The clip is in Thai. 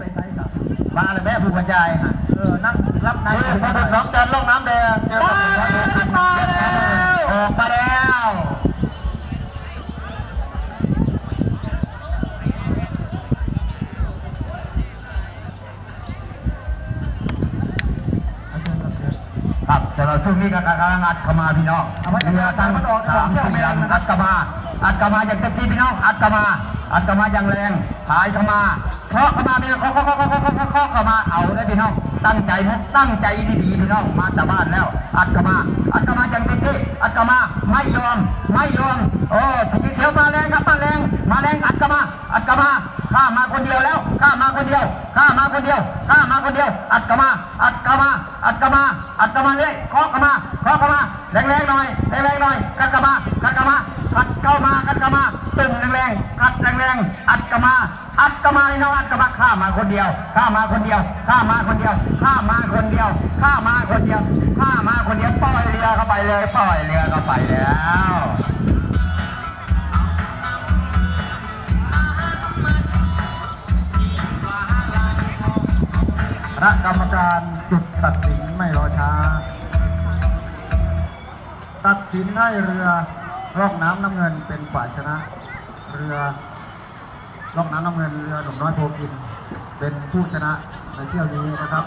ไปไซส์สับมาเลยแม่ผู้บรรยายฮะเออนั่งรับนายนี่พระบุตรน้องจันลงน้ำแดงเจอกับมาแล้วออกมาแล้วครับสำหรับช่วงนี้ก็กำลังอัดเข้ามาพี่น้องเรือตั้งสามสี่ลำอัดเข้ามาอัดเข้ามาอย่างเต็มที่พี่น้องอัดเข้ามา อัดเข้ามาอย่างแรงหายเข้ามาเคาะเข้ามาพี่น้องเคาะเคาะเคาะเคาะเคาะเคาะเข้ามาเอาได้พี่น้อง ตั้งใจมุกตั้งใจดีๆพี่น้องมาแต่บ้านแล้ว อัดเข้ามา อัดเข้ามาอย่างเต็มที่อัดเข้ามาไม่ยอมไม่ยอมโอ้สีเขียวมาแรงครับมาแรงมาแรงอัดเข้ามาอัดเข้ามาข้ามาคนเดียวแล้วข้ามาคนเดียวข้ามาคนเดียวข้ามาคนเดียว อัดเข้ามา อัดเข้ามา อัดเข้ามาอัดเข้ามาเลยเคาะเข้ามาเคาะเข้ามาแรงๆหน่อยแรงๆหน่อยกัดเข้ามากัดเข้ามา เข้ามากัดเข้ามาตึงแรงๆกัดแรงๆอัดเข้ามา อัดเข้ามาพี่น้องอัดเข้ามาข้ามาคนเดียว ข้ามาคนเดียว ข้ามาคนเดียว ข้ามาคนเดียว ข้ามาคนเดียว ข้ามาคนเดียวปล่อยเรือเข้าไปเลยปล่อยเรือเข้าไปแล้วคณะกรรมการจุดตัดสินไม่รอช้า ตัดสินให้เรือ ร่องน้ำน้ำเงินเป็นฝ่ายชนะ เรือร่องน้ำน้ำเงินเรือหนุ่มน้อยโพกิน เป็นผู้ชนะในเที่ยวนี้นะครับ